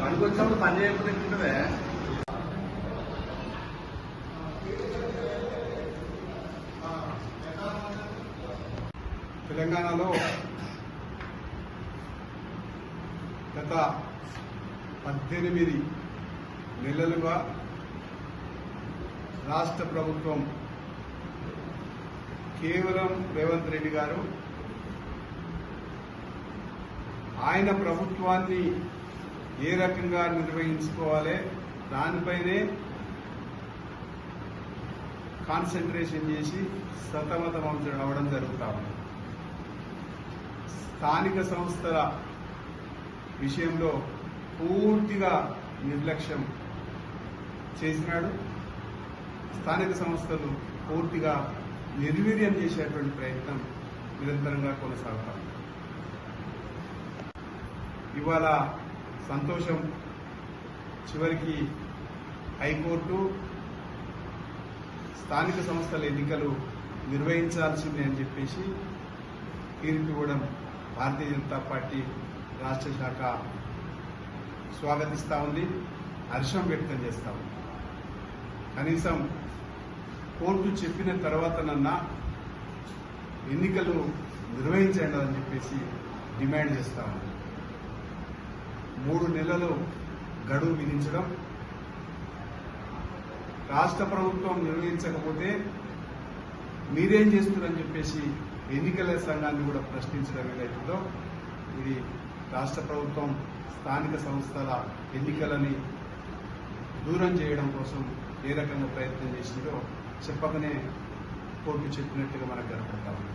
పనికొచ్చినప్పుడు పని చేయకుండా తెలంగాణలో గత పద్దెనిమిది నెలలుగా రాష్ట్ర ప్రభుత్వం కేవలం రేవంత్ రెడ్డి గారు ఆయన ప్రభుత్వాన్ని ఏ రకంగా నిర్వహించుకోవాలి? దానిపైనే కాన్సన్ట్రేషన్ చేసి సతమతం అవడం జరుగుతా ఉంది. స్థానిక సంస్థల విషయంలో పూర్తిగా నిర్లక్ష్యం చేసినాడు. స్థానిక సంస్థలు పూర్తిగా నిర్వీర్యం చేసేటువంటి ప్రయత్నం నిరంతరంగా కొనసాగుతాం ఇవాళ సంతోషం చివరికి హైకోర్టు స్థానిక సంస్థల ఎన్నికలు నిర్వహించాల్సిందే అని చెప్పేసి తీర్పు ఇవ్వడం భారతీయ జనతా పార్టీ రాష్ట్ర శాఖ స్వాగతిస్తా ఉంది హర్షం వ్యక్తం చేస్తా ఉంది. కనీసం కోర్టు చెప్పిన తర్వాతనన్నా ఎన్నికలు నిర్వహించండి అని చెప్పేసి డిమాండ్ చేస్తా ఉంది. మూడు నెలలు గడువు విధించడం. రాష్ట్ర ప్రభుత్వం నిర్వహించకపోతే మీరేం చేస్తున్నారని చెప్పేసి ఎన్నికల సంఘాన్ని కూడా ప్రశ్నించడం ఏదైతుందో ఇది రాష్ట్ర ప్రభుత్వం స్థానిక సంస్థల ఎన్నికలని దూరం చేయడం కోసం ఏ రకంగా ప్రయత్నం చేసిందో చెప్పకనే కోర్టు చెప్పినట్టుగా మనకు కనపడతా ఉంది.